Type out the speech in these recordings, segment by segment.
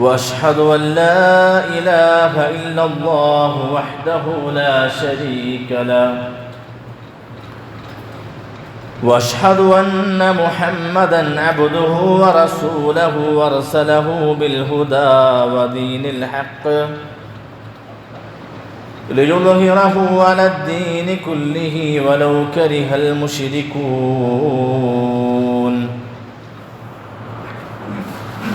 وأشهد أن لا إله إلا الله وحده لا شريك له. وأشهد أن محمدا عبده ورسوله وأرسله بالهدى ودين الحق ليظهره على الدين كله ولو كره المشركون.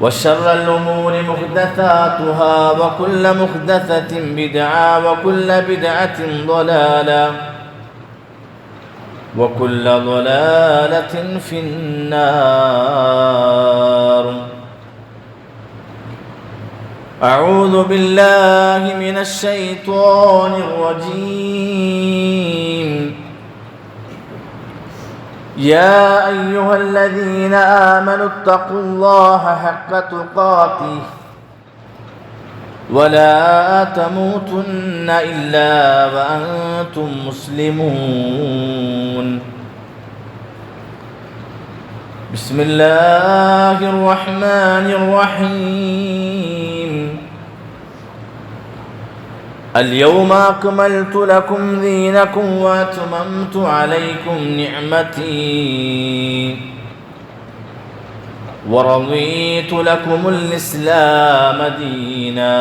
وشر الأمور محدثاتها وكل محدثة بدعة وكل بدعة ضلالة وكل ضلالة في النار. أعوذ بالله من الشيطان الرجيم. يا أيها الذين آمنوا اتقوا الله حق تقاته ولا تموتن إلا وأنتم مسلمون. بسم الله الرحمن الرحيم. اليوم أكملت لكم دينكم وأتممت عليكم نعمتي. ورضيت لكم الإسلام دينا.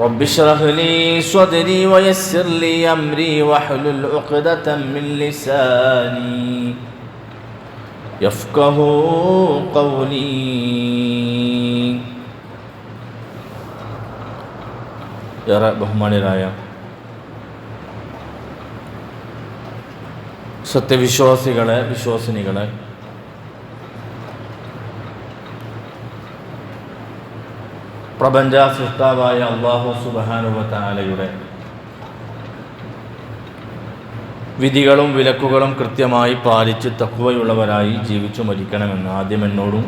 رب اشرح لي صدري ويسر لي أمري واحلل عقدة من لساني. يفقه قولي. ഏറെ ബഹുമാന്യരായ സത്യവിശ്വാസികളെ വിശ്വാസിനികളെ. പ്രപഞ്ച സൃഷ്ടാവായ അള്ളാഹു സുബാനുവത്താലയുടെ വിധികളും വിലക്കുകളും കൃത്യമായി പാലിച്ച് തക്കുവയുള്ളവരായി ജീവിച്ചു മരിക്കണമെന്ന് ആദ്യം എന്നോടും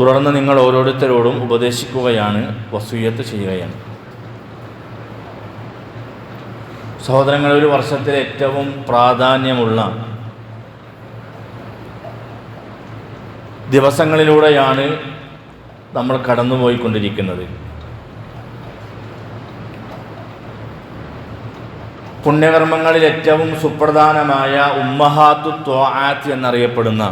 തുടർന്ന് നിങ്ങൾ ഓരോരുത്തരോടും ഉപദേശിക്കുകയാണ് വസൂയത്ത് ചെയ്യുകയാണ്. സഹോദരങ്ങൾ ഒരു വർഷത്തിലെ ഏറ്റവും പ്രാധാന്യമുള്ള ദിവസങ്ങളിലൂടെയാണ് നമ്മൾ കടന്നുപോയിക്കൊണ്ടിരിക്കുന്നത്. പുണ്യകർമ്മങ്ങളിൽ ഏറ്റവും സുപ്രധാനമായ ഉമ്മഹാത്തു ത്വാആത്ത് എന്നറിയപ്പെടുന്ന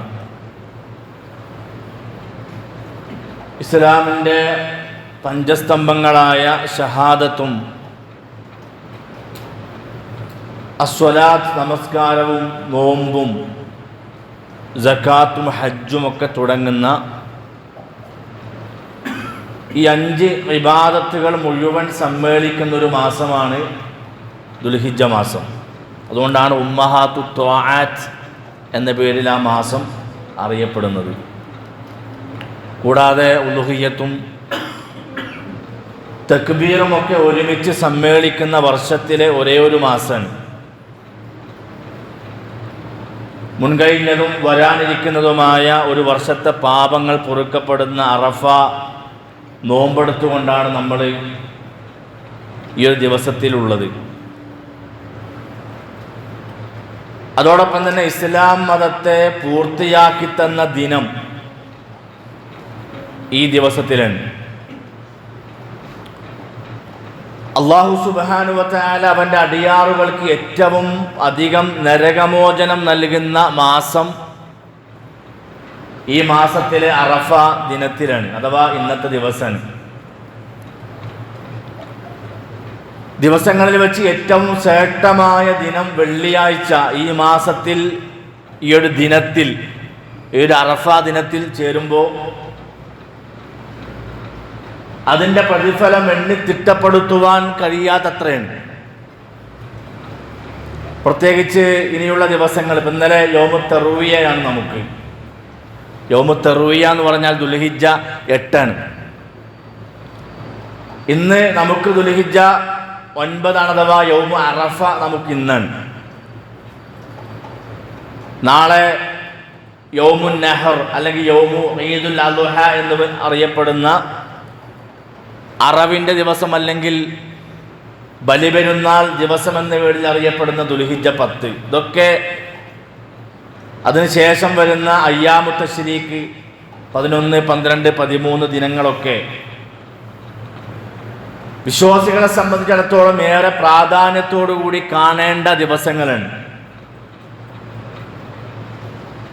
ഇസ്ലാമിന്റെ പഞ്ചസ്തംഭങ്ങളായ ഷഹാദത്തും അസ്വലാത്ത് നമസ്കാരവും നോമ്പും ജക്കാത്തും ഹജ്ജും ഒക്കെ തുടങ്ങുന്ന ഈ അഞ്ച് വിവാദത്തുകൾ മുഴുവൻ സമ്മേളിക്കുന്ന ഒരു മാസമാണ് ദുൽഹിജ മാസം. അതുകൊണ്ടാണ് ഉമ്മഹാത്തു ത്വാആത്ത് എന്ന പേരിൽ ആ മാസം അറിയപ്പെടുന്നത്. കൂടാതെ ഉലുഹിയത്തും തക്ബീറും ഒക്കെ ഒരുമിച്ച് സമ്മേളിക്കുന്ന വർഷത്തിലെ ഒരേ ഒരു മാസമാണ് മുൻകഴിഞ്ഞതും വരാനിരിക്കുന്നതുമായ ഒരു വർഷത്തെ പാപങ്ങൾ പൊറുക്കപ്പെടുന്ന അറഫ നോമ്പെടുത്തുകൊണ്ടാണ് നമ്മൾ ഈ ഒരു ദിവസത്തിലുള്ളത്. അതോടൊപ്പം തന്നെ ഇസ്ലാം മതത്തെ പൂർത്തിയാക്കി തന്ന ദിനം ഈ ദിവസത്തിലാണ് അള്ളാഹു സുബാനുവത്തായ അവന്റെ അടിയാറുകൾക്ക് ഏറ്റവും അധികം നരകമോചനം നൽകുന്ന മാസം ഈ മാസത്തിലെ അറഫ ദിനത്തിലാണ് അഥവാ ഇന്നത്തെ ദിവസം ദിവസങ്ങളിൽ വെച്ച് ഏറ്റവും ശ്രേഷ്ഠമായ ദിനം വെള്ളിയാഴ്ച ഈ മാസത്തിൽ ഈ ഒരു ദിനത്തിൽ ഈ ഒരു അറഫ ദിനത്തിൽ ചേരുമ്പോൾ അതിന്റെ പ്രതിഫലം എണ്ണി തിട്ടപ്പെടുത്തുവാൻ കഴിയാത്തത്രയുണ്ട്. പ്രത്യേകിച്ച് ഇനിയുള്ള ദിവസങ്ങൾ ഇപ്പം ഇന്നലെ യോമു തെറുവിയയാണ് നമുക്ക്. യോമു തെറുവിയ എന്ന് പറഞ്ഞാൽ ദുൽഹിജ എട്ടാണ്. ഇന്ന് നമുക്ക് ദുൽഹിജ ഒൻപതാണ് അഥവാ യോമു അറഫ നമുക്ക് ഇന്നാണ്. നാളെ യോമു നെഹർ അല്ലെങ്കിൽ യോമു ഈദുൽ അലുഹ എന്ന് അറിയപ്പെടുന്ന അറവിന്റെ ദിവസം അല്ലെങ്കിൽ ബലിപെരുന്നാൾ ദിവസം എന്ന പേരിൽ അറിയപ്പെടുന്ന ദുൽഹിജ പത്ത്. ഇതൊക്കെ അതിനുശേഷം വരുന്ന അയ്യാമുത്ത പതിനൊന്ന് പന്ത്രണ്ട് പതിമൂന്ന് ദിനങ്ങളൊക്കെ വിശ്വാസികളെ സംബന്ധിച്ചിടത്തോളം ഏറെ പ്രാധാന്യത്തോടു കൂടി കാണേണ്ട ദിവസങ്ങളാണ്.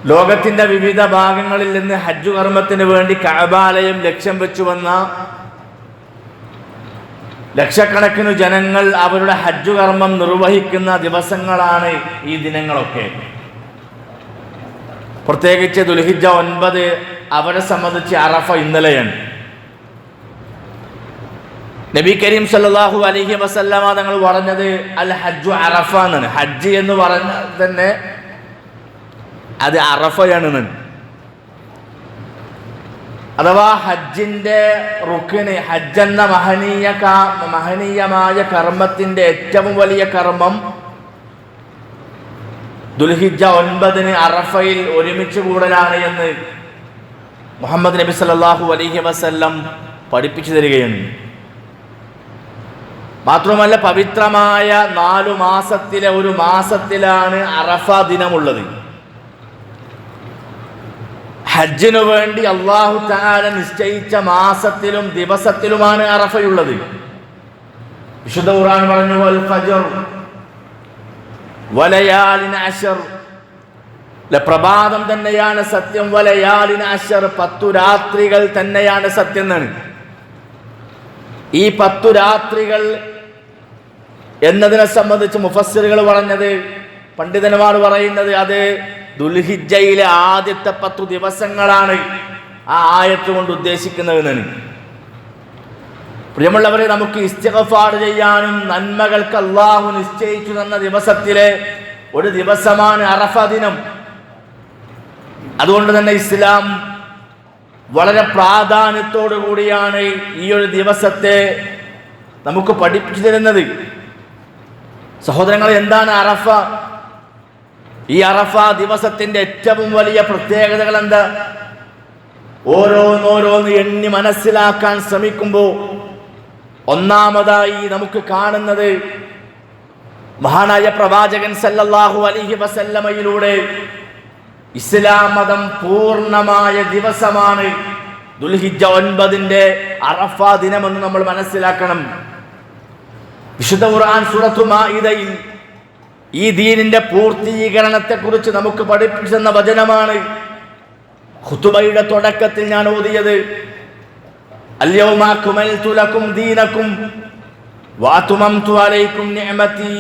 ലോകത്തിന്റെ വിവിധ ഭാഗങ്ങളിൽ നിന്ന് ഹജ്ജ് കർമ്മത്തിന് വേണ്ടി കഅബാലയം ലക്ഷ്യം വെച്ചു വന്ന ലക്ഷക്കണക്കിന് ജനങ്ങൾ അവരുടെ ഹജ്ജ് കർമ്മം നിർവഹിക്കുന്ന ദിവസങ്ങളാണ് ഈ ദിനങ്ങളൊക്കെ. പ്രത്യേകിച്ച് ദുൽഹിജ ഒൻപത് അവരെ സംബന്ധിച്ച് അറഫ ഇന്നലെയാണ്. നബി കരീം സല്ലാഹു അലഹി വസല്ലമ തങ്ങൾ പറഞ്ഞത് അൽ ഹജ്ജു അറഫ എന്നാണ്. ഹജ്ജ് എന്ന് പറഞ്ഞാൽ തന്നെ അത് അറഫയാണ് എന്നാണ്. അഥവാ ഹജ്ജിന്റെ റുക്കിന് ഹജ്ജ് എന്ന മഹനീയ മഹനീയമായ കർമ്മത്തിന്റെ ഏറ്റവും വലിയ കർമ്മം ദുൽഹിജ ഒൻപതിന് അറഫയിൽ ഒരുമിച്ച് കൂടലാണ് എന്ന് മുഹമ്മദ് നബി സല്ലാഹു അലഹി വസ്ല്ലം പഠിപ്പിച്ചു തരികയാണ് മാത്രമല്ല പവിത്രമായ നാലു മാസത്തിലെ ഒരു മാസത്തിലാണ് അറഫ ദിനമുള്ളത്. ഹജ്ജിനു വേണ്ടി അള്ളാഹു താല നിശ്ചയിച്ച മാസത്തിലും ദിവസത്തിലുമാണ് അറഫയുള്ളത്. വിശുദ്ധ ഖുർആൻ പറഞ്ഞു പ്രഭാതം തന്നെയാണ് സത്യം വലയാലിന് അശർ പത്തു രാത്രികൾ തന്നെയാണ് സത്യം എന്നാണ്. ഈ പത്തു രാത്രികൾ എന്നതിനെ സംബന്ധിച്ച് മുഫസ്സിറുകൾ പറഞ്ഞത് പണ്ഡിതന്മാർ പറയുന്നത് അത് ദുൽഹിജയിലെ ആദ്യത്തെ പത്തു ദിവസങ്ങളാണ് ആ ആയത്ത് കൊണ്ട് ഉദ്ദേശിക്കുന്നതെന്നാണ് പ്രിയമുള്ളവരെ നമുക്ക് ഇസ്തിഗഫാർ ചെയ്യാനും നന്മകൾക്ക് അള്ളാഹു നിശ്ചയിച്ചു തന്ന ദിവസത്തിലെ ഒരു ദിവസമാണ് അറഫ ദിനം. അതുകൊണ്ട് തന്നെ ഇസ്ലാം വളരെ പ്രാധാന്യത്തോടു കൂടിയാണ് ഈ ഒരു ദിവസത്തെ നമുക്ക് പഠിപ്പിച്ചു തരുന്നത്. സഹോദരങ്ങൾ എന്താണ് അറഫ? ഈ അറഫ ദിവസത്തിന്റെ ഏറ്റവും വലിയ പ്രത്യേകതകൾ എന്താ ഓരോന്നോരോന്ന് എണ്ണി മനസ്സിലാക്കാൻ ശ്രമിക്കുമ്പോൾ ഒന്നാമതായി നമുക്ക് കാണുന്നത് മഹാനായ പ്രവാചകൻ സല്ലല്ലാഹു അലൈഹി വസല്ലമയിലൂടെ ഇസ്ലാം മതം പൂർണമായ ദിവസമാണ്. ദുൽഹിജ ഒൻപതിന്റെ അറഫ ദിനമെന്ന് നമ്മൾ മനസ്സിലാക്കണം. വിശുദ്ധ ഖുർആൻ സൂറത്തു മാഇദയിൽ ഈ ദീനിന്റെ പൂർത്തീകരണത്തെക്കുറിച്ച് നമുക്ക് പഠിപ്പിച്ചെന്ന വചനമാണ്. ഹുത്തുബയുടെ തുടക്കത്തിൽ ഞാൻ ഓതിയത് അല്യവുമാക്കുമൽ തുലക്കും ദീനക്കും വാത്തുമം തുലൈക്കും നിയമത്തി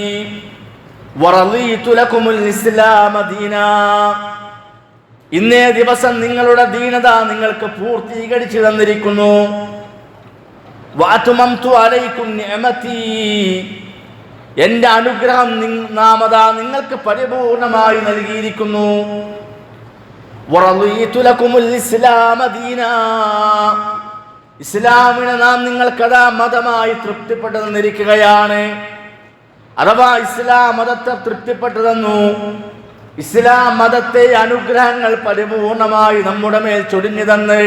ഇന്നേ ദിവസം നിങ്ങളുടെ ദീനത നിങ്ങൾക്ക് പൂർത്തീകരിച്ചു തന്നിരിക്കുന്നു. വാത്തുമം തുലൈക്കും നിയമത്തി എന്റെ അനുഗ്രഹം നാമത നിങ്ങൾക്ക് പരിപൂർണമായി നൽകിയിരിക്കുന്നു. ഇസ്ലാമിനെ നാം നിങ്ങൾക്കതാ മതമായി തൃപ്തിപ്പെട്ടു തന്നിരിക്കുകയാണ് അഥവാ ഇസ്ലാം മതത്തെ തൃപ്തിപ്പെട്ടു തന്നു ഇസ്ലാം മതത്തെ അനുഗ്രഹങ്ങൾ പരിപൂർണമായി നമ്മുടെ മേൽ ചൊരിഞ്ഞു തന്ന്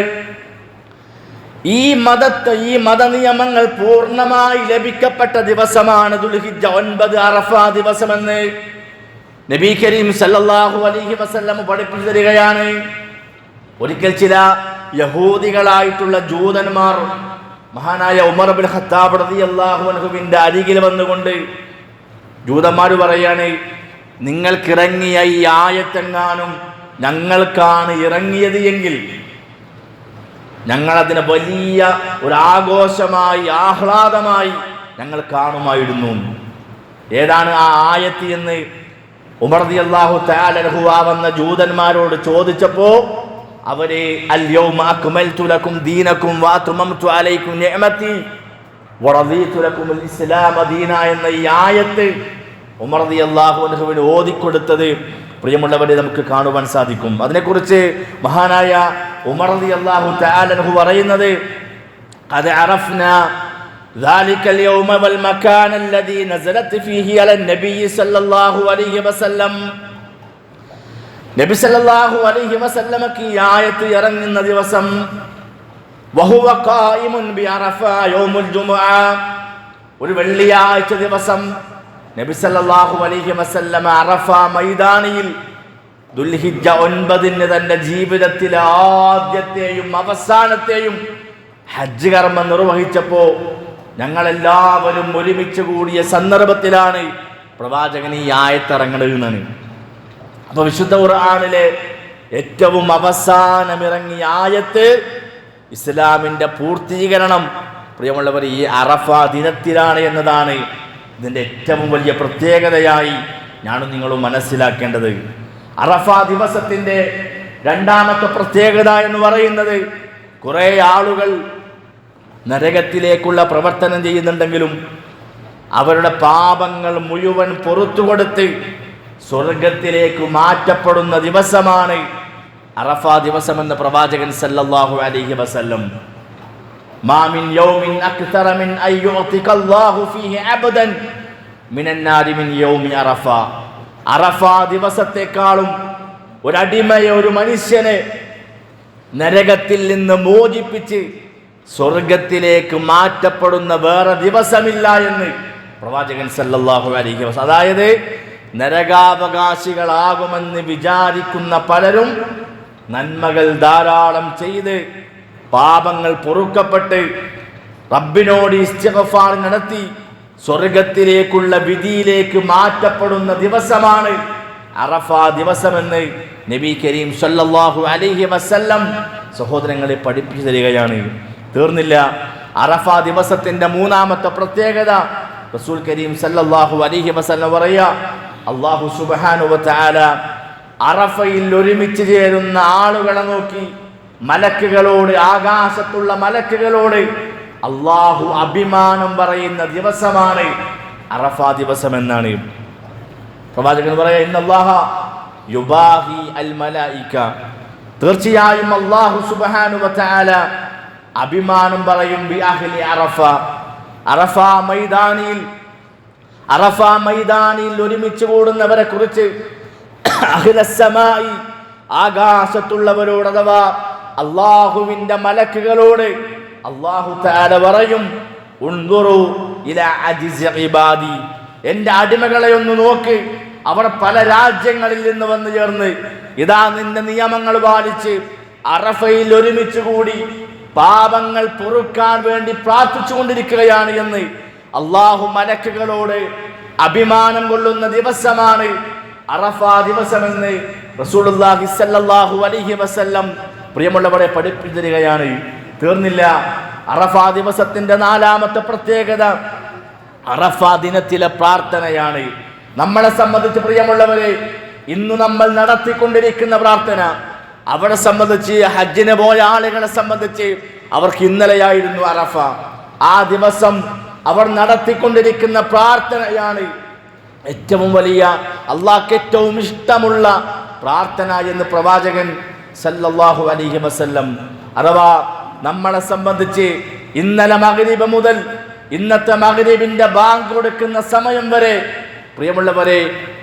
ഈ മതത്തെ ഈ മതനിയമങ്ങൾ പൂർണമായി ലഭിക്കപ്പെട്ട ദിവസമാണ് ദുൽഹിജ ഒൻപത് അറഫ ദിവസമെന്ന് നബി കരീം സല്ലാഹു അലഹി വസല്ലം പഠിപ്പിച്ചു തരികയാണ് ഒരിക്കൽ ചില യഹൂദികളായിട്ടുള്ള ജൂതന്മാർ മഹാനായ ഉമർ ബിൻ ഖത്താബ് റളിയല്ലാഹു അൻഹുവിന്റെ അരികിൽ വന്നുകൊണ്ട് ജൂതന്മാർ പറയാണ് നിങ്ങൾക്കിറങ്ങിയ ഈ ആയത്തെങ്ങാനും ഞങ്ങൾക്കാണ് ഇറങ്ങിയത് എങ്കിൽ ഞങ്ങളതിനെ വലിയ ഒരു ആഘോഷമായി ആഹ്ലാദമായി ഞങ്ങൾ കാണുമായിരുന്നു. ഏതാണ് ആ ആയത്ത് എന്ന് ഉമർദി അള്ളാഹു താലഹുവ വന്ന ജൂതന്മാരോട് ചോദിച്ചപ്പോ അവർ അല്യൗമ അക്മൽതു ലക്കും ദീനക്കും അലൈക്കും ഇസ്ലാമ എന്ന ഈ ആയത്ത് ഉമർദി അള്ളാഹുവിന് ഓതിക്കൊടുത്തത് പ്രിയമുള്ളവരെ നമുക്ക് കാണുവാൻ സാധിക്കും. അതിനെക്കുറിച്ച് മഹാനായ ഉമർദി അള്ളാഹു താലഹു പറയുന്നത് അത് അറഫ്ന ذلك اليوم والمكان الذي نزلت فيه على النبي صلى الله عليه وسلم നബി സല്ലല്ലാഹു അലൈഹി വസല്ലമക്ക് ഈ ആയത്ത് ഇറങ്ങുന്ന ദിവസം വഹുവ ഖായിമുൻ ബി അറഫ യൗമുൽ ജുമുഅ ഒരു വെള്ളിയാഴ്ച ദിവസം നബി സല്ലല്ലാഹു അലൈഹി വസല്ലമ അറഫ മൈതാനിയിൽ ദുൽഹിജ്ജ ഒൻപതിന് തന്റെ ജീവിതത്തിലെ ആദ്യത്തെയും അവസാനത്തെയും ഹജ്ജ് കർമ്മം നിർവഹിച്ചപ്പോ ഞങ്ങളെല്ലാവരും ഒരുമിച്ച് കൂടിയ സന്ദർഭത്തിലാണ് പ്രവാചകൻ ഈ ആയത്തിറങ്ങണമെന്നാണ് അപ്പോൾ വിശുദ്ധ ഖുർആാനിലെ ഏറ്റവും അവസാനമിറങ്ങിയ ആയത്ത് ഇസ്ലാമിന്റെ പൂർത്തീകരണം. പ്രിയമുള്ളവർ ഈ അറഫ ദിനത്തിലാണ് എന്നതാണ് ഇതിന്റെ ഏറ്റവും വലിയ പ്രത്യേകതയായി ഞാനും നിങ്ങളും മനസ്സിലാക്കേണ്ടത്. അറഫ ദിവസത്തിന്റെ രണ്ടാമത്തെ പ്രത്യേകത എന്ന് പറയുന്നത് കുറേ ആളുകൾ നരകത്തിലേക്കുള്ള പ്രവർത്തനം ചെയ്യുന്നുണ്ടെങ്കിലും അവരുടെ പാപങ്ങൾ മുഴുവൻ പുറത്തു കൊടുത്ത് സ്വർഗത്തിലേക്ക് മാറ്റപ്പെടുന്ന ദിവസമാണ് അറഫ ദിവസമെന്ന് പ്രവാചകൻ സല്ലല്ലാഹു അലൈഹി വസല്ലം. മാമിൻ യൗമിൻ അക്തറ മിൻ അല്ലാഹു ഫീഹി യൗമി അറഫ. അറഫ ദിവസത്തെക്കാളും ഒരടിമയെ ഒരു മനുഷ്യനെ നരകത്തിൽ നിന്ന് മോചിപ്പിച്ച് സ്വർഗത്തിലേക്ക് മാറ്റപ്പെടുന്ന വേറെ ദിവസമില്ല എന്ന് പ്രവാചകൻ സല്ലല്ലാഹു അലൈഹി വസ് അതായത് നരകാവകാശികളാകുമെന്ന് വിചാരിക്കുന്ന പലരും നന്മകൾ ധാരാളം ചെയ്ത് പാപങ്ങൾ പൊറുക്കപ്പെട്ട് റബ്ബിനോട് ഇസ്തിഗ്ഫാർ നടത്തി സ്വർഗത്തിലേക്കുള്ള വിധിയിലേക്ക് മാറ്റപ്പെടുന്ന ദിവസമാണ് അറഫ ദിവസമെന്ന് നബി കരീം സല്ലാഹു അലഹി വസല്ലം സഹോദരങ്ങളെ പഠിപ്പിച്ചു തരികയാണ്. തീർന്നില്ല. അറഫ ദിവസത്തിന്റെ മൂന്നാമത്തെ പ്രത്യേകത റസൂൽ കരീം സല്ലാഹു അലഹി വസല്ലം പറയുക അള്ളാഹു സുബാനു വ അറഫയിൽ ഒരുമിച്ച് ചേരുന്ന ആളുകളെ നോക്കി മലക്കുകളോട് ആകാശത്തുള്ള മലക്കുകളോട് അള്ളാഹു അഭിമാനം പറയുന്ന ദിവസമാണ് അറഫ ദിവസം എന്നാണ് പ്രവാചകൻ പറയാ ഇന്നല്ലാഹ യുബാഹി അൽ മലായിക്ക തീർച്ചയായും അള്ളാഹു സുബാനു അഭിമാനം പറയും അഹ്ലി അറഫ. അറഫ മൈതാനിയിൽ അറഫ മൈതാനിയിൽ ഒരുമിച്ച് കൂടുന്നവരെ കുറിച്ച് അഹിലസമായി ആകാശത്തുള്ളവരോട് അഥവാ അള്ളാഹുവിന്റെ മലക്കുകളോട് അള്ളാഹു താര പറയും എന്റെ അടിമകളെ ഒന്ന് നോക്ക് അവർ പല രാജ്യങ്ങളിൽ നിന്ന് വന്നു ചേർന്ന് ഇതാ നിന്റെ നിയമങ്ങൾ പാലിച്ച് അറഫയിൽ ഒരുമിച്ച് കൂടി പാപങ്ങൾ പൊറുക്കാൻ വേണ്ടി പ്രാർത്ഥിച്ചു കൊണ്ടിരിക്കുകയാണ് എന്ന് അള്ളാഹു മലക്കുകളോട് അഭിമാനം കൊള്ളുന്ന ദിവസമാണ് അറഫ ദിവസമെന്ന് സ്വല്ലല്ലാഹു അലൈഹി വസല്ലം പ്രിയമുള്ളവരെ പഠിപ്പിച്ചു തരികയാണ് തീർന്നില്ല. അറഫാ ദിവസത്തിന്റെ നാലാമത്തെ പ്രത്യേകത അറഫാ ദിനത്തിലെ പ്രാർത്ഥനയാണ്. നമ്മളെ സംബന്ധിച്ച് പ്രിയമുള്ളവരെ ഇന്ന് നമ്മൾ നടത്തിക്കൊണ്ടിരിക്കുന്ന പ്രാർത്ഥന അവരെ സംബന്ധിച്ച് ഹജ്ജിനെ പോയ ആളുകളെ സംബന്ധിച്ച് അവർക്ക് ഇന്നലെയായിരുന്നു അറഫ. ആ ദിവസം അവർ നടത്തിക്കൊണ്ടിരിക്കുന്ന പ്രാർത്ഥനയാണ് ഏറ്റവും വലിയ അള്ളാഹ്ക്ക് ഏറ്റവും ഇഷ്ടമുള്ള പ്രാർത്ഥന എന്ന് പ്രവാചകൻ സല്ലല്ലാഹു അലൈഹി വസല്ലം അഥവാ നമ്മളെ സംബന്ധിച്ച് ഇന്നലെ മഗ്രിബ് മുതൽ ഇന്നത്തെ മഗ്രിബിന്റെ ബാങ്ക് കൊടുക്കുന്ന സമയം വരെ പ്രിയമുള്ളവരെ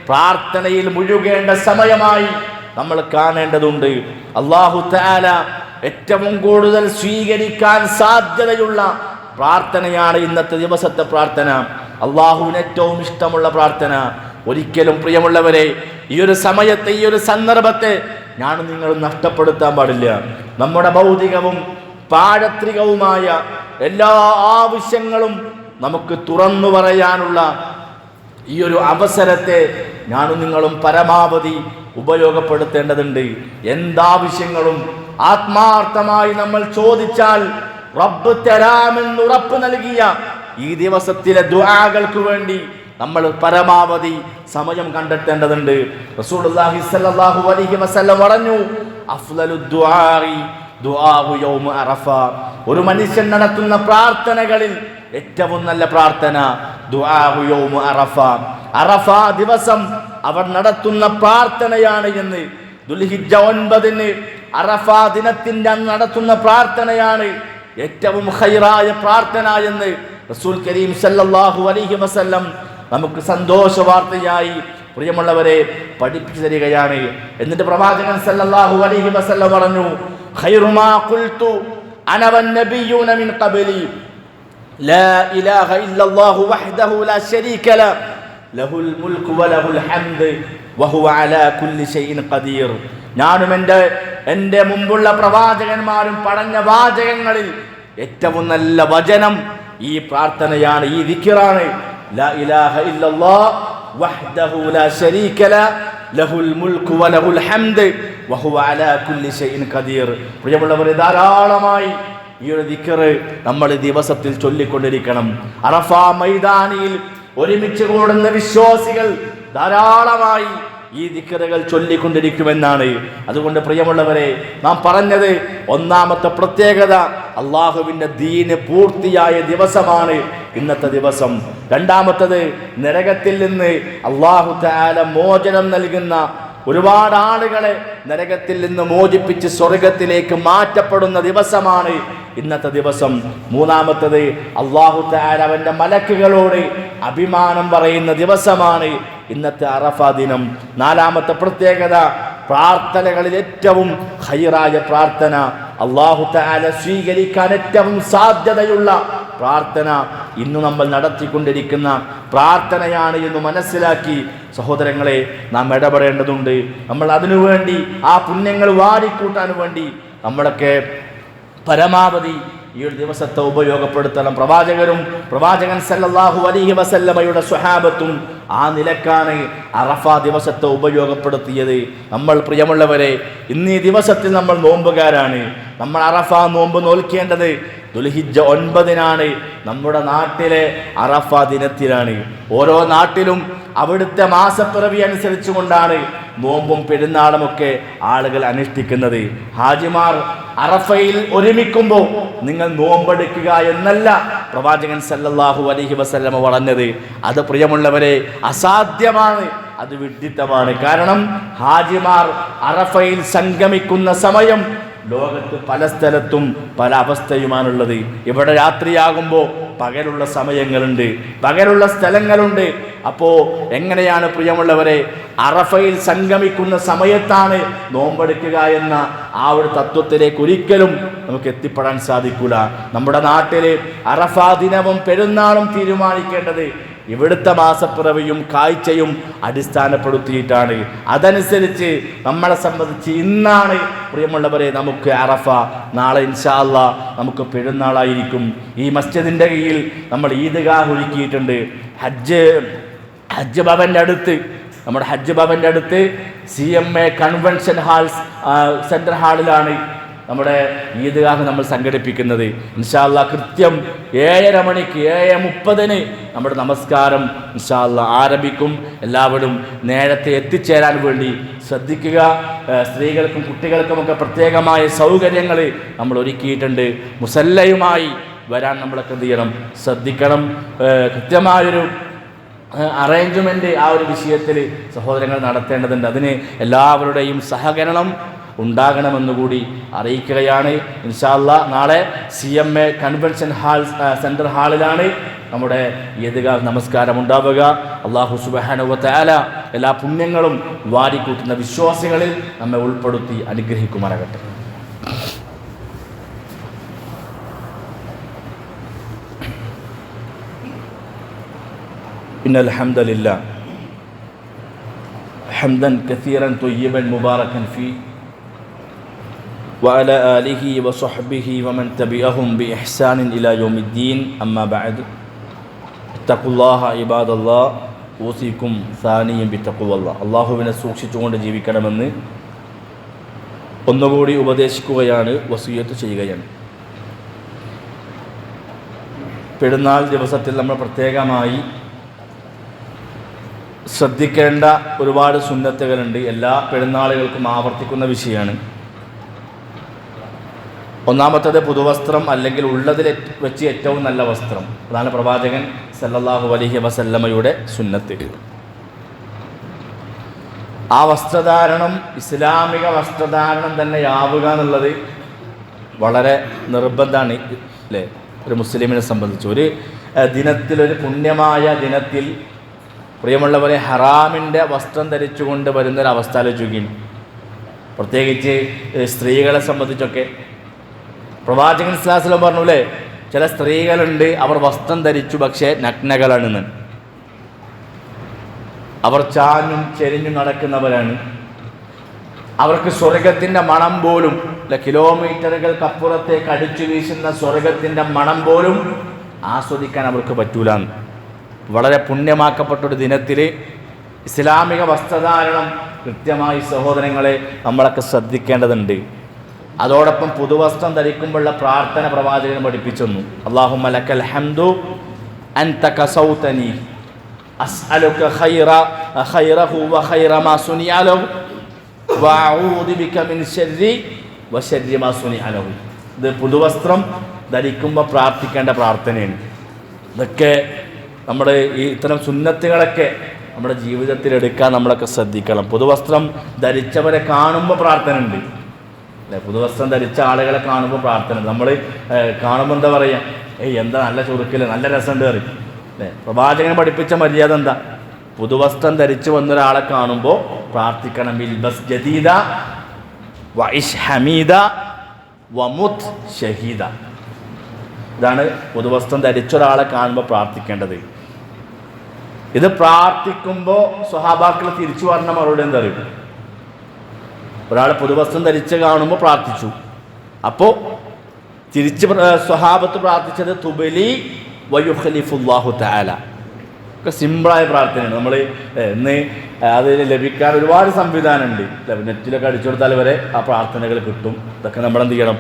പ്രാർത്ഥനയിൽ മുഴുകേണ്ട സമയമായി നമ്മൾ കാണേണ്ടതുണ്ട്. അള്ളാഹു താല ഏറ്റവും കൂടുതൽ സ്വീകരിക്കാൻ സാധ്യതയുള്ള പ്രാർത്ഥനയാണ് ഇന്നത്തെ ദിവസത്തെ പ്രാർത്ഥന. അള്ളാഹുവിന് ഏറ്റവും ഇഷ്ടമുള്ള പ്രാർത്ഥന. ഒരിക്കലും പ്രിയമുള്ളവരെ ഈ ഒരു സമയത്തെ ഈ ഒരു സന്ദർഭത്തെ ഞാൻ നിങ്ങൾ നഷ്ടപ്പെടുത്താൻ പാടില്ല. നമ്മുടെ ഭൗതികവും പാഴത്രികവുമായ എല്ലാ ആവശ്യങ്ങളും നമുക്ക് തുറന്നു പറയാനുള്ള ഈ ഒരു അവസരത്തെ ഞാനും നിങ്ങളും പരമാവധി ഉപയോഗപ്പെടുത്തേണ്ടതുണ്ട്. എന്താവശ്യങ്ങളും ആത്മാർത്ഥമായി നമ്മൾ ചോദിച്ചാൽ റബ്ബ് തരാമെന്ന് ഉറപ്പ് നൽകിയ ഈ ദിവസത്തിലെ ദുആകൾക്ക് വേണ്ടി നമ്മൾ പരമാവധി സമയം കണ്ടെത്തേണ്ടതുണ്ട്. റസൂലുള്ളാഹി അലൈഹി വസല്ലം പറഞ്ഞു അഫ്ലലു ദുആഇ അറഫ. ഒരു മനുഷ്യൻ നടത്തുന്ന പ്രാർത്ഥനകളിൽ ഏറ്റവും നല്ല പ്രാർത്ഥന അറഫ. അറഫ ദിവസം അവർ നടത്തുന്ന പ്രാർത്ഥനയാണ് എന്ന്. ദുൽഹിജ ഒൻപതിന് അറഫ ദിനത്തിന്റെ അന്ന് നടത്തുന്ന പ്രാർത്ഥനയാണ് ഏറ്റവും ഹൈറായ പ്രാർത്ഥന എന്ന് റസൂൽ കരീം സല്ലല്ലാഹു അലൈഹി വസല്ലം നമുക്ക് സന്തോഷ വാർത്തയായി പ്രിയമുള്ളവരെ പഠിപ്പിച്ചു തരികയാണ്. എന്നിട്ട് പ്രവാചകൻ സല്ലല്ലാഹു അലൈഹി വസല്ലം പറഞ്ഞു ഞാനും എന്റെ എന്റെ മുമ്പുള്ള പ്രവാചകന്മാരും പടഞ്ഞ വാചകങ്ങളിൽ ഏറ്റവും നല്ല വചനം ഈ പ്രാർത്ഥനയാണ് ഈ വിക്കിറാണ് വഹ്ദഹു لا شريك ല ലഹുൽ الملك വലഹുൽ الحمد വഹുവ അലാ കുല്ലി شيء ഖദീർ. പ്രിയമുള്ളവരെ ധാരാളമായി ഈ ഒരു ദിക്കറ് നമ്മൾ ദിവസത്തിൽ ചൊല്ലിക്കൊണ്ടിരിക്കണം. അറഫ മൈതാനിയിൽ ഒരുമിച്ച് കൂടുന്ന വിശ്വാസികൾ ധാരാളമായി ഈ ദിക്കറുകൾ ചൊല്ലിക്കൊണ്ടിരിക്കുമെന്നാണ്. അതുകൊണ്ട് പ്രിയമുള്ളവരെ നാം പറഞ്ഞത് ഒന്നാമത്തെ പ്രത്യേകത അള്ളാഹുവിന്റെ ദീന് പൂർത്തിയായ ദിവസമാണ് ഇന്നത്തെ ദിവസം. രണ്ടാമത്തത് നരകത്തിൽ നിന്ന് അള്ളാഹു താല മോചനം നൽകുന്ന ഒരുപാട് ആളുകളെ നരകത്തിൽ നിന്ന് മോചിപ്പിച്ച് സ്വർഗത്തിലേക്ക് മാറ്റപ്പെടുന്ന ദിവസമാണ് ഇന്നത്തെ ദിവസം. മൂന്നാമത്തത് അള്ളാഹു താര മലക്കുകളോട് അഭിമാനം പറയുന്ന ദിവസമാണ് ഇന്നത്തെ അറഫ ദിനം. നാലാമത്തെ പ്രത്യേകത പ്രാർത്ഥനകളിൽ ഏറ്റവും ഹൈറായ പ്രാർത്ഥന. അള്ളാഹു താര സ്വീകരിക്കാൻ ഏറ്റവും സാധ്യതയുള്ള പ്രാർത്ഥന ഇന്ന് നമ്മൾ നടത്തിക്കൊണ്ടിരിക്കുന്ന പ്രാർത്ഥനയാണ് എന്ന് മനസ്സിലാക്കി സഹോദരങ്ങളെ നാം ഇടപെടേണ്ടതുണ്ട്. നമ്മൾ അതിനുവേണ്ടി ആ പുണ്യങ്ങൾ വാരിക്കൂട്ടാൻ വേണ്ടി നമ്മളൊക്കെ പരമാവധി ഈ ഒരു ദിവസത്തെ ഉപയോഗപ്പെടുത്തണം പ്രവാചകരും പ്രവാചകൻ സല്ലല്ലാഹു അലൈഹി വസല്ലമയുടെ സ്വഹാബത്തും ആ നിലക്കാണ് അറഫ ദിവസത്തെ ഉപയോഗപ്പെടുത്തിയത് നമ്മൾ പ്രിയമുള്ളവരെ ഇന്ന് ഈ ദിവസത്തിൽ നമ്മൾ നോമ്പുകാരാണ്. നമ്മൾ അറഫ നോമ്പ് നോൽക്കേണ്ടത് ദുൽഹിജ ഒൻപതിനാണ്. നമ്മുടെ നാട്ടിലെ അറഫ ദിനത്തിലാണ്. ഓരോ നാട്ടിലും അവിടുത്തെ മാസപ്പിറവി അനുസരിച്ചുകൊണ്ടാണ് നോമ്പും പെരുന്നാളുമൊക്കെ ആളുകൾ അനുഷ്ഠിക്കുന്നത്. ഹാജിമാർ അറഫയിൽ ഒരുമിക്കുമ്പോൾ നിങ്ങൾ നോമ്പെടുക്കുക എന്നല്ല പ്രവാചകൻ സല്ലല്ലാഹു അലഹി വസല്ലമ പറഞ്ഞത്. അത് പ്രിയമുള്ളവരെ അസാധ്യമാണ്. അത് വിഡിത്തമാണ് കാരണം ഹാജിമാർ അറഫയിൽ സംഗമിക്കുന്ന സമയം ലോകത്ത് പല സ്ഥലത്തും പല അവസ്ഥയുമാണുള്ളത്. ഇവിടെ രാത്രിയാകുമ്പോൾ പകലുള്ള സമയങ്ങളുണ്ട് പകലുള്ള സ്ഥലങ്ങളുണ്ട്. അപ്പോ എങ്ങനെയാണ് പ്രിയമുള്ളവരെ അറഫയിൽ സംഗമിക്കുന്ന സമയത്താണ് നോമ്പെടുക്കുക എന്ന ആ ഒരു തത്വത്തിലേക്ക് ഒരിക്കലും നമുക്ക് എത്തിപ്പെടാൻ സാധിക്കൂല. നമ്മുടെ നാട്ടിൽ അറഫ ദിനവും പെരുന്നാളും തീരുമാനിക്കേണ്ടത് ഇവിടുത്തെ മാസപ്പിറവിയും കാഴ്ചയും അടിസ്ഥാനപ്പെടുത്തിയിട്ടാണ്. അതനുസരിച്ച് നമ്മളെ സംബന്ധിച്ച് ഇന്നാണ് പ്രിയമുള്ളവരെ നമുക്ക് അറഫ. നാളെ ഇൻഷാല്ല നമുക്ക് പെരുന്നാളായിരിക്കും. ഈ മസ്ജിദിന്റെ കീഴിൽ നമ്മൾ ഈദ്ഗാഹ് ഒരുക്കിയിട്ടുണ്ട്. ഹജ്ജ് ഹജ്ജ് ഭവന്റെ അടുത്ത് നമ്മുടെ ഹജ്ജ് ഭവന്റെ അടുത്ത് C M A convention hall central ഹാളിലാണ് നമ്മുടെ ഈദ്ഗാഹ് നമ്മൾ സംഘടിപ്പിക്കുന്നത്. ഇൻഷാല്ല കൃത്യം ഏഴര മണിക്ക് ഏഴ് മുപ്പതിന് നമ്മുടെ നമസ്കാരം ഇൻഷാല്ല ആരംഭിക്കും. എല്ലാവരും നേരത്തെ എത്തിച്ചേരാൻ വേണ്ടി ശ്രദ്ധിക്കുക. സ്ത്രീകൾക്കും കുട്ടികൾക്കുമൊക്കെ പ്രത്യേകമായ സൗകര്യങ്ങൾ നമ്മൾ ഒരുക്കിയിട്ടുണ്ട്. മുസല്ലയുമായി വരാൻ നമ്മളൊക്കെ ചെയ്യണം? ശ്രദ്ധിക്കണം. കൃത്യമായൊരു അറേഞ്ച്മെന്റ് ആ ഒരു വിഷയത്തിൽ സഹോദരങ്ങൾ നടത്തേണ്ടതുണ്ട്. അതിന് എല്ലാവരുടെയും സഹകരണം ഉണ്ടാകണമെന്നുകൂടി അറിയിക്കുകയാണ്. ഇൻഷാല്ല നാളെ C M A convention hall central ഹാളിലാണ് നമ്മുടെ ഏതുകാൽ നമസ്കാരം ഉണ്ടാവുക അള്ളാഹു സുബാനുവല എല്ലാ പുണ്യങ്ങളും വാരിക്കൂട്ടുന്ന വിശ്വാസികളിൽ നമ്മെ ഉൾപ്പെടുത്തി അനുഗ്രഹിക്കുമാറാകട്ടെ. إن الحمد لله حمدا كثيرا طيبا مباركا فيه وعلى آله وصحبه ومن تبعهم بإحسان إلى يوم الدين أما بعد اتقوا الله عباد الله ഊസിക്കും സാനിയും ബിത്തക്കുവല്ല അള്ളാഹുവിനെ സൂക്ഷിച്ചുകൊണ്ട് ജീവിക്കണമെന്ന് ഒന്നുകൂടി ഉപദേശിക്കുകയാണ് വസൂയത്ത് ചെയ്യുകയാണ് പെരുന്നാൾ ദിവസത്തിൽ നമ്മൾ പ്രത്യേകമായി ശ്രദ്ധിക്കേണ്ട ഒരുപാട് സുന്നത്തുകളുണ്ട് എല്ലാ പെരുന്നാളുകൾക്കും ആവർത്തിക്കുന്ന വിഷയമാണ് ഒന്നാമത്തത് പുതുവസ്ത്രം അല്ലെങ്കിൽ ഉള്ളതിൽ വെച്ച് ഏറ്റവും നല്ല വസ്ത്രം. അതാണ് പ്രവാചകൻ സല്ലല്ലാഹു അലഹി വസല്ലമയുടെ സുന്നത്ത്. ആ വസ്ത്രധാരണം ഇസ്ലാമിക വസ്ത്രധാരണം തന്നെയാവുക എന്നുള്ളത് വളരെ നിർബന്ധമാണ് അല്ലേ ഒരു മുസ്ലിമിനെ സംബന്ധിച്ച്. ഒരു ദിനത്തിൽ ഒരു പുണ്യമായ ദിനത്തിൽ പ്രിയമുള്ളവരെ ഹറാമിന്റെ വസ്ത്രം ധരിച്ചുകൊണ്ട് വരുന്നൊരവസ്ഥ ആലോചിക്കുകയും പ്രത്യേകിച്ച് സ്ത്രീകളെ സംബന്ധിച്ചൊക്കെ പ്രവാചകൻ ഇസ്ലാസ്ലം പറഞ്ഞു അല്ലേ ചില സ്ത്രീകളുണ്ട് അവർ വസ്ത്രം ധരിച്ചു പക്ഷേ നഗ്നകളാണെന്ന്. അവർ ചാഞ്ഞും ചെരിഞ്ഞും നടക്കുന്നവരാണ്. അവർക്ക് സ്വർഗത്തിന്റെ മണം പോലും അല്ല കിലോമീറ്ററുകൾക്കപ്പുറത്തേക്ക് അടിച്ചു വീശുന്ന സ്വർഗത്തിന്റെ മണം പോലും ആസ്വദിക്കാൻ അവർക്ക് പറ്റൂല വളരെ പുണ്യമാക്കപ്പെട്ടൊരു ദിനത്തിൽ ഇസ്ലാമിക വസ്ത്രധാരണം കൃത്യമായി സഹോദരങ്ങളെ നമ്മളൊക്കെ ശ്രദ്ധിക്കേണ്ടതുണ്ട്. അതോടൊപ്പം പുതുവസ്ത്രം ധരിക്കുമ്പോഴുള്ള പ്രാർത്ഥന പ്രവാചകൻ പഠിപ്പിച്ചൊന്നു. അള്ളാഹു ഹംദു ഖൈറ ഖൈറഹു വ ഖൈറ മാ മാ ഇത് പുതുവസ്ത്രം ധരിക്കുമ്പോൾ പ്രാർത്ഥിക്കേണ്ട പ്രാർത്ഥനയാണ്. ഇതൊക്കെ നമ്മുടെ ഈ ഇത്തരം സുന്നത്തുകളൊക്കെ നമ്മുടെ ജീവിതത്തിൽ എടുക്കാൻ നമ്മളൊക്കെ ശ്രദ്ധിക്കണം. പുതുവസ്ത്രം ധരിച്ചവരെ കാണുമ്പോൾ പ്രാർത്ഥന ഉണ്ട് പുതുവസ്ത്രം ധരിച്ച ആളുകളെ കാണുമ്പോൾ പ്രാർത്ഥന നമ്മൾ കാണുമ്പോൾ എന്താ പറയുക ഏയ് എന്താ നല്ല ചുരുക്കില്ല നല്ല രസമുണ്ട് പറയും. അല്ലേ? പ്രവാചകൻ പഠിപ്പിച്ച മര്യാദ എന്താ? പുതുവസ്ത്രം ധരിച്ചു വന്നൊരാളെ കാണുമ്പോൾ പ്രാർത്ഥിക്കണം. ബിൽബസ് ജദീദ വൈഷ് ഹമീദ വമുത് ഷഹീദ. ഇതാണ് പുതുവസ്ത്രം ധരിച്ചൊരാളെ കാണുമ്പോൾ പ്രാർത്ഥിക്കേണ്ടത്. ഇത് പ്രാർത്ഥിക്കുമ്പോൾ സ്വഹാബാക്കൾ തിരിച്ചു പറഞ്ഞ മറുപടി എന്താ അറിയും ഒരാൾ പുതുവസ്ത്രം ധരിച്ച് കാണുമ്പോൾ പ്രാർത്ഥിച്ചു. അപ്പോൾ തിരിച്ച് സ്വഹാബത്ത് പ്രാർത്ഥിച്ചത് തുബലി വയുഖലിഫുല്ലാഹു താല ഒക്കെ സിമ്പിളായ പ്രാർത്ഥനയാണ്. നമ്മൾ ഇന്ന് അത് ലഭിക്കാൻ ഒരുപാട് സംവിധാനമുണ്ട് നെറ്റിലൊക്കെ അടിച്ചു കൊടുത്താൽ വരെ ആ പ്രാർത്ഥനകൾ കിട്ടും. ഇതൊക്കെ നമ്മൾ എന്ത് ചെയ്യണം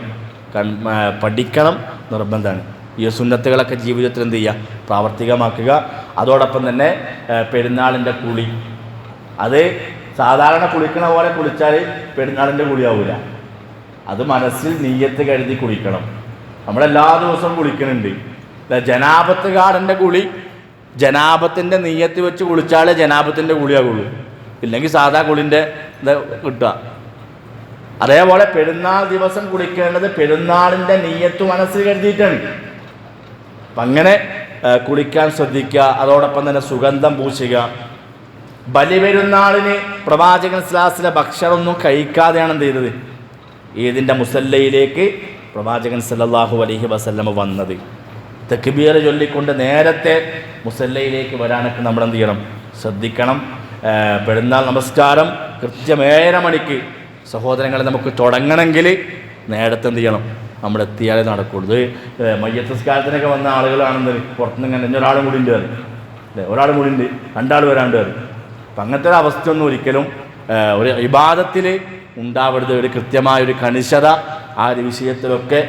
പഠിക്കണം നിർബന്ധമാണ്. ഈ സുന്നത്തുകളൊക്കെ ജീവിതത്തിൽ എന്ത് ചെയ്യുക പ്രാവർത്തികമാക്കുക. അതോടൊപ്പം തന്നെ പെരുന്നാളിന്റെ കുളി. അത് സാധാരണ കുളിക്കണ പോലെ കുളിച്ചാൽ പെരുന്നാളിന്റെ കുളിയാവില്ല അത് മനസ്സിൽ നീയത്ത് കരുതി കുളിക്കണം. നമ്മളെല്ലാ ദിവസവും കുളിക്കുന്നുണ്ട് ജനാപത്ത് ജനാപത്തുകാരന്റെ കുളി ജനാപത്തിന്റെ നീയത്ത് വെച്ച് കുളിച്ചാലേ ജനാപത്തിന്റെ കുളിയാകുള്ളൂ ഇല്ലെങ്കിൽ സാധാ കുളിന്റെ ഇത് കിട്ടുക. അതേപോലെ പെരുന്നാൾ ദിവസം കുളിക്കേണ്ടത് പെരുന്നാളിന്റെ നീയത്ത് മനസ്സിൽ കരുതിയിട്ടാണ്. അപ്പം അങ്ങനെ കുളിക്കാൻ ശ്രദ്ധിക്കുക. അതോടൊപ്പം തന്നെ സുഗന്ധം പൂശുക. ബലിപെരുന്നാളിന് പ്രവാചകൻ സ്ലാസിലെ ഭക്ഷണമൊന്നും കഴിക്കാതെയാണ് എന്ത് ചെയ്തത്? ഈദിന്റെ മുസല്ലയിലേക്ക് പ്രവാചകൻ സല്ലല്ലാഹു അലഹി വസല്ലമ വന്നത്? തെക്കുബീർ ചൊല്ലിക്കൊണ്ട് നേരത്തെ മുസല്ലയിലേക്ക് വരാനൊക്കെ നമ്മൾ എന്ത് ചെയ്യണം? ശ്രദ്ധിക്കണം. പെരുന്നാൾ നമസ്കാരം കൃത്യം ഏഴര മണിക്ക് സഹോദരങ്ങളെ നമുക്ക് തുടങ്ങണമെങ്കിൽ നേരത്തെ എന്ത് ചെയ്യണം? നമ്മൾ എത്തിയാലേ നടക്കുള്ളൂ. ഇത് മയ്യത്തസ്കാരത്തിനൊക്കെ വന്ന ആളുകളാണെന്ന് പുറത്തുനിന്ന് ഇങ്ങനെ ഒരാളും കൂടി ഉണ്ട്. അല്ലേ? ഒരാളും കൂടി ഉണ്ട്. രണ്ടാൾ വരാണ്ട് പറയും. അപ്പം അങ്ങനത്തെ ഒരു അവസ്ഥയൊന്നും ഒരിക്കലും ഒരു വിവാദത്തിൽ ഉണ്ടാവരുത്. ഒരു കൃത്യമായ ഒരു കണിശത ആ ഒരു വിഷയത്തിലൊക്കെ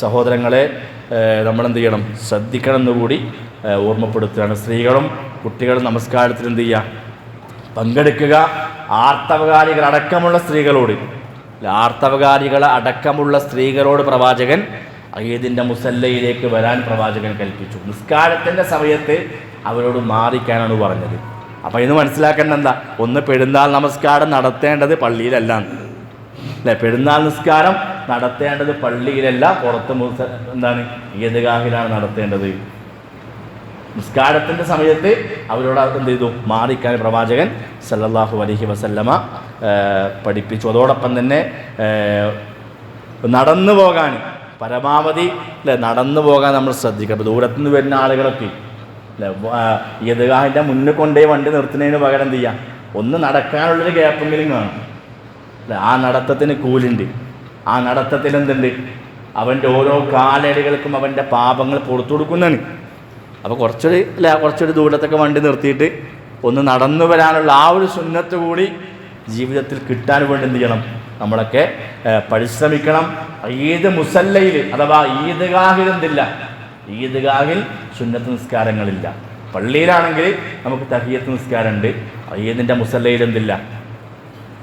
സഹോദരങ്ങളെ നമ്മൾ നമ്മളെന്ത് ചെയ്യണം ശ്രദ്ധിക്കണം എന്നുകൂടി ഓർമ്മപ്പെടുത്തുകയാണ്. സ്ത്രീകളും കുട്ടികളും നമസ്കാരത്തിൽ എന്ത് ചെയ്യുക പങ്കെടുക്കുക. ആർത്തവകാരികൾ അടക്കമുള്ള സ്ത്രീകളോട് ആർത്തവകാരികൾ അടക്കമുള്ള സ്ത്രീകളോട് പ്രവാചകൻ അയ്യതിന്റെ മുസല്ലയിലേക്ക് വരാൻ പ്രവാചകൻ കൽപ്പിച്ചു. നിസ്കാരത്തിന്റെ സമയത്ത് അവരോട് മാറിക്കാനാണ് പറഞ്ഞത്. അപ്പോൾ ഇന്ന് മനസ്സിലാക്കേണ്ട എന്താ? ഒന്ന് പെരുന്നാൾ നമസ്കാരം നടത്തേണ്ടത് പള്ളിയിലല്ല അല്ലെ? പെരുന്നാൾ നിസ്കാരം നടത്തേണ്ടത് പള്ളിയിലല്ല പുറത്ത് എന്താണ്? ഈദ്ഗാഹിലാണ് നടത്തേണ്ടത്. നിസ്കാരത്തിന്റെ സമയത്ത് അവരോട് എന്ത് ചെയ്തു? മാറിക്കാൻ പ്രവാചകൻ സല്ലല്ലാഹു അലൈഹി വസല്ലമ പഠിപ്പിച്ചു. അതോടൊപ്പം തന്നെ നടന്നു പോകാൻ പരമാവധി അല്ലെ? നടന്നു പോകാൻ നമ്മൾ ശ്രദ്ധിക്കണം. ദൂരത്തുനിന്ന് വരുന്ന ആളുകളൊക്കെ ഈദ്ഗാഹിന്റെ മുന്നിൽ കൊണ്ടേ വണ്ടി നിർത്തുന്നതിന് പകരം എന്ത് ചെയ്യാം? ഒന്ന് നടക്കാനുള്ളൊരു ഗ്യാപ്പെങ്കിലും കാണും അല്ലേ? ആ നടത്തത്തിന് കൂലുണ്ട്. ആ നടത്തത്തിൽ എന്തുണ്ട്? അവന്റെ ഓരോ കാലടികൾക്കും അവന്റെ പാപങ്ങൾ പുറത്തു കൊടുക്കുന്നതാണ്. അപ്പോൾ കുറച്ചൊരു അല്ല കുറച്ചൊരു ദൂരത്തൊക്കെ വണ്ടി നിർത്തിയിട്ട് ഒന്ന് നടന്നു വരാനുള്ള ആ ഒരു സുന്നത്ത് കൂടി ജീവിതത്തിൽ കിട്ടാൻ വേണ്ടി എന്ത് ചെയ്യണം? നമ്മളൊക്കെ പരിശ്രമിക്കണം. ഈദ് മുസല്ലയിൽ അഥവാ ഈദ്ഗാഹിൽ എന്തില്ല? ഈദ്ഗാഹിൽ സുന്നത്ത് നിസ്കാരങ്ങളില്ല. പള്ളിയിലാണെങ്കിൽ നമുക്ക് തഹിയത്ത് നിസ്കാരമുണ്ട്. ഈദിന്റെ മുസല്ലയിൽ എന്തില്ല?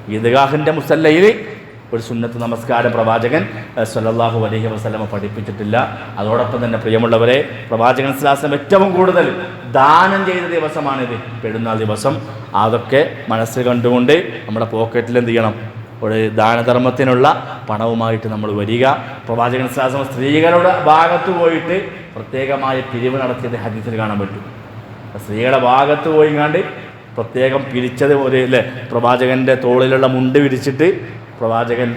ഈദ്ഗാഹിന്റെ മുസല്ലയിൽ ഒരു സുന്നത്ത് നമസ്കാര പ്രവാചകൻ സല്ലാഹു അലൈഹി വസല്ലമ പഠിപ്പിച്ചിട്ടില്ല. അതോടൊപ്പം തന്നെ പ്രിയമുള്ളവരെ പ്രവാചകൻ സ്ലാസം ഏറ്റവും കൂടുതൽ ദാനം ചെയ്ത ദിവസമാണിത്. പെരുന്നാൾ ദിവസം. അതൊക്കെ മനസ്സിൽ കണ്ടുകൊണ്ട് നമ്മുടെ പോക്കറ്റിൽ എന്ത് ചെയ്യണം? ഒരു ദാനധർമ്മത്തിനുള്ള പണവുമായിട്ട് നമ്മൾ വരിക. പ്രവാചകൻ സ്ലാസം സ്ത്രീകളുടെ ഭാഗത്ത് പോയിട്ട് പ്രത്യേകമായ പിരിവ് നടത്തിയത് ഹദീസിൽ കാണാൻ പറ്റും. സ്ത്രീകളുടെ ഭാഗത്ത് പോയിങ്ങാണ്ട് പ്രത്യേകം പിരിച്ചത് ഒരു അല്ലേ പ്രവാചകന്റെ തോളിലുള്ള മുണ്ട് വിരിച്ചിട്ട് പ്രവാചകൻ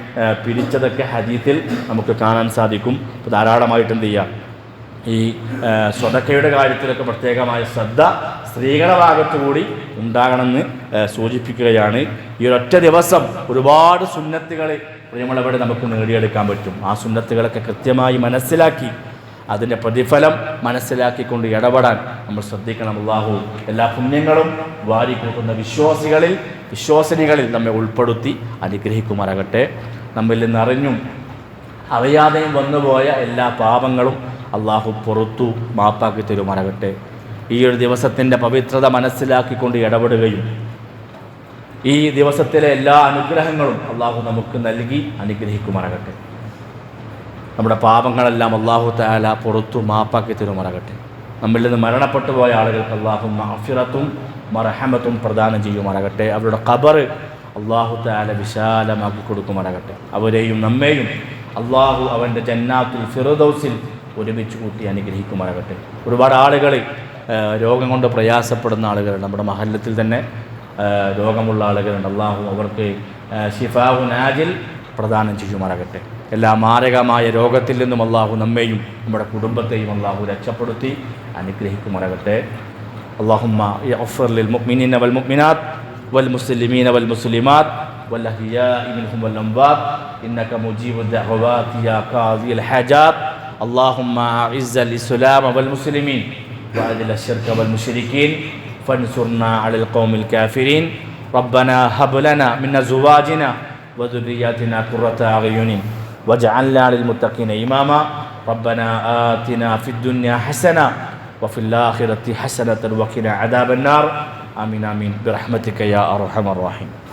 പിരിച്ചതൊക്കെ ഹദീത്തിൽ നമുക്ക് കാണാൻ സാധിക്കും. അപ്പോൾ ധാരാളമായിട്ട് എന്ത് ചെയ്യാം? ഈ സ്വതക്കയുടെ കാര്യത്തിലൊക്കെ പ്രത്യേകമായ ശ്രദ്ധ സ്ത്രീകളുടെ ഭാഗത്തു കൂടി ഉണ്ടാകണമെന്ന് സൂചിപ്പിക്കുകയാണ്. ഈ ഒരൊറ്റ ദിവസം ഒരുപാട് സുന്നത്തുകൾ പ്രിയമുള്ളവരെ നമുക്ക് നേടിയെടുക്കാൻ പറ്റും. ആ സുന്നത്തുകളൊക്കെ കൃത്യമായി മനസ്സിലാക്കി അതിന്റെ പ്രതിഫലം മനസ്സിലാക്കിക്കൊണ്ട് ഇടപെടാൻ നമ്മൾ ശ്രദ്ധിക്കണം. അള്ളാഹു എല്ലാ പുണ്യങ്ങളും വാരിക്കൂട്ടുന്ന വിശ്വാസികളിൽ വിശ്വാസിനികളിൽ നമ്മെ ഉൾപ്പെടുത്തി അനുഗ്രഹിക്കുമാറാകട്ടെ. നമ്മിൽ നിന്ന് അറിഞ്ഞും അറിയാതെയും വന്നുപോയ എല്ലാ പാപങ്ങളും അള്ളാഹു പുറത്തു മാപ്പാക്കി തരുമാറാകട്ടെ. ഈ ഒരു ദിവസത്തിന്റെ പവിത്രത മനസ്സിലാക്കിക്കൊണ്ട് ഇടപെടുകയും ഈ ദിവസത്തിലെ എല്ലാ അനുഗ്രഹങ്ങളും അള്ളാഹു നമുക്ക് നൽകി അനുഗ്രഹിക്കുമാറാകട്ടെ. നമ്മുടെ പാപങ്ങളെല്ലാം അള്ളാഹു താല പുറത്തു മാപ്പാക്കി തരുമാറാകട്ടെ. നമ്മളിൽ നിന്ന് മരണപ്പെട്ടു പോയ ആളുകൾക്ക് അള്ളാഹു മാഫിറത്തും മറഹമത്തും പ്രദാനം ചെയ്യുമാറാകട്ടെ. അവരുടെ ഖബർ അള്ളാഹു താല വിശാലമാക്കി കൊടുക്കുമാറാകട്ടെ. അവരെയും നമ്മെയും അള്ളാഹു അവന്റെ ജന്നാത്തിൽ ഫിറദൌസിൽ ഒരുമിച്ച് കൂട്ടി അനുഗ്രഹിക്കുമാറാകട്ടെ. ഒരുപാട് ആളുകൾ രോഗം കൊണ്ട് പ്രയാസപ്പെടുന്ന ആളുകളുണ്ട്. നമ്മുടെ മഹല്ലത്തിൽ തന്നെ രോഗമുള്ള ആളുകളുണ്ട്. അള്ളാഹു അവർക്ക് ഷിഫാഹു നാജിൽ പ്രദാനം ചെയ്യുമാറാകട്ടെ. എല്ലാ മാരകമായ രോഗത്തിൽ നിന്നും അള്ളാഹു നമ്മെയും നമ്മുടെ കുടുംബത്തെയും അള്ളാഹു രക്ഷപ്പെടുത്തി അനുഗ്രഹിക്കുമാറാകട്ടെ اللهم اغفر للمؤمنين والمؤمنات والمسلمين والمسلمات والأحياء منهم والأموات إنك مجيب الدعوات يا قاضي الحاجات اللهم أعز الإسلام والمسلمين وأذل الشرك والمشركين فانصرنا على القوم الكافرين ربنا هب لنا من أزواجنا وذرياتنا قرة أعين واجعلنا للمتقين إماما. ربنا آتنا في الدنيا حسنة وفي الآخرة حسنة وقنا عذاب النار. آمين آمين. برحمتك يا أرحم الراحمين.